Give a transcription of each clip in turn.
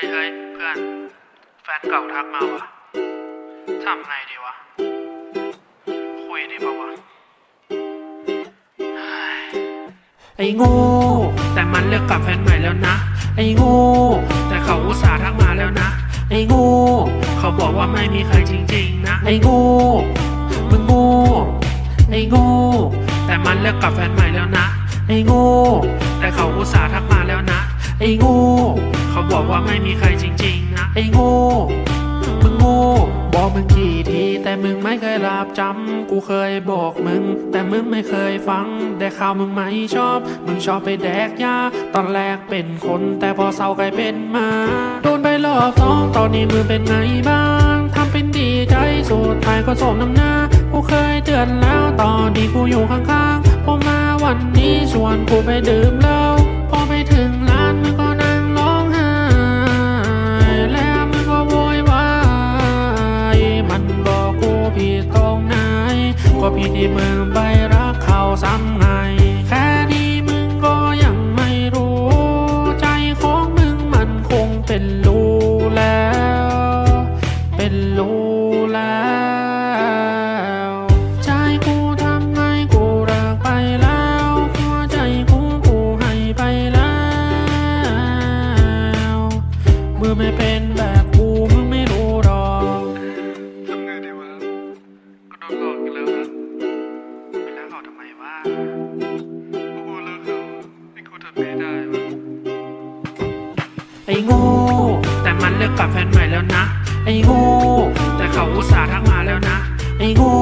ฮ้ยเฮ้ยเพื่อน แฟนเก่าทักมาวะทำไงดีวะ คุยดีป่าวะไอ้โงูแต่มันเลิกกับแฟนใหม่แล้วนะ ไอ้โงูแต่เขาอุตส่าห์ทักมาแล้วนะ ไอ้โงูเขาบอกว่าไม่มีใครจริง ๆ นะ ไอ้โงูมึงโงูไอ้โงูแต่มันเลิกกับแฟนใหม่แล้วนะ ไอ้โงูแต่เขาอุตส่าห์ทักมาแล้วนะ ไอ้โงูเขาบอกว่าไม่มีใครจริง ๆ นะ ไอ้โงูมึงโงูบอกมึงกี่ทีแต่มึงไม่เคยรับจำกูเคยบอกมึง แต่มึงไม่เคยฟังได้ข่าวมึงไม่ชอบ มึงชอบไปแดกยาตอนแรกเป็นคน แต่พอเศร้ากลายเป็นหมาโดนไปรอบสองตอนนี้มึงเป็นไงบ้างทำเป็นดีใจสุดท้ายก็สมน้ำหน้ากูเคยเตือนแล้วตอนนี้กูอยู่ข้างๆพอมาวันนี้ชวนกูไปดื่มเหล้า ผิดที่มึงไปรักเขาซ้ำไง แค่นี้มึงก็ยังไม่รู้ ใจของมึงมันคงเป็นรูแล้ว เป็นรูแล้ว ใจกูทำไงกูรักไปแล้ว หัวใจกูกูให้ไปแล้ว เมื่อไม่เป็นแบบ ทำไมวะกูเลิกเขาให้กูทำไม่ได้วะไอ้โงูแต่มันเลิกกับแฟนใหม่แล้วนะ ไอ้โงูแต่เขาอุตส่าห์ทักมาแล้วนะ ไอ้โงู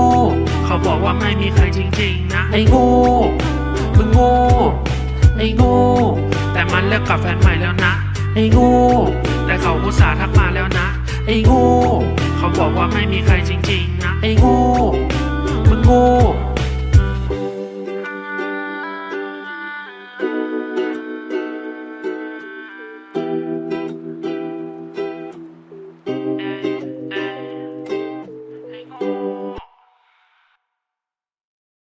เขาบอกว่าไม่มีใครจริงๆนะ ไอ้โงูมึงโงูไอ้โงูแต่มันเลิกกับแฟนใหม่แล้วนะ ไอ้โงูแต่เขาอุตส่าห์ทักมาแล้วนะ ไอ้โงูเขาบอกว่าไม่มีใครจริงๆนะ ไอ้โงูมึงโงู